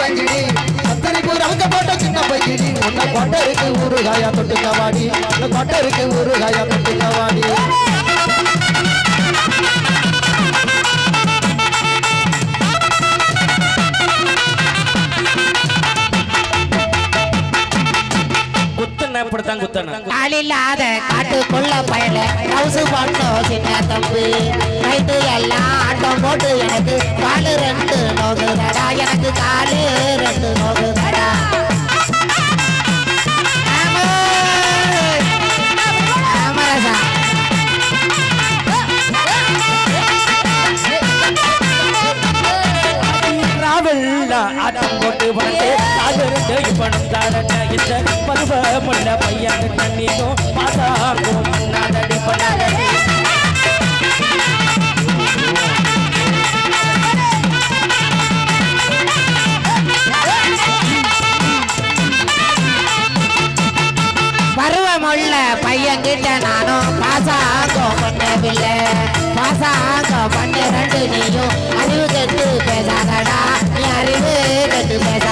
பையனி சத்தனைக்கு ரவுங்க போட்ட சின்ன பையனி உன்னை கொட்ட இருக்கு ஊரு காயா தொட்டு கவாடி. உன்னை கொட்ட இருக்கு ஊரு காயா தொட்டு கவாடி. இப்படித்தான் குத்தணும் ஆளில்லாத காட்டுக்குள்ள பயல. ஹவுஸ் பண்ணோம் சின்ன தம்பு. நைட்டு எல்லாம் ஆட்டம் போட்டு எனக்கு காலு ஆட்டம் போட்டு வளர்ந்து சாகரண்டு இப்பனும் தாரண்ட இந்த பருவ முள்ள பையன் தண்ணியும் பாசாகும் நாடடி பண்ணாதடி. பருவமுள்ள நானும் பாசாங்கம் பண்ணவில்லை. பாசாங்கம் பண்ண ரெண்டு நீயும் அறிவு கெட்டு பேசாதடா. நீ அறிவு கெட்டு பேசாதடா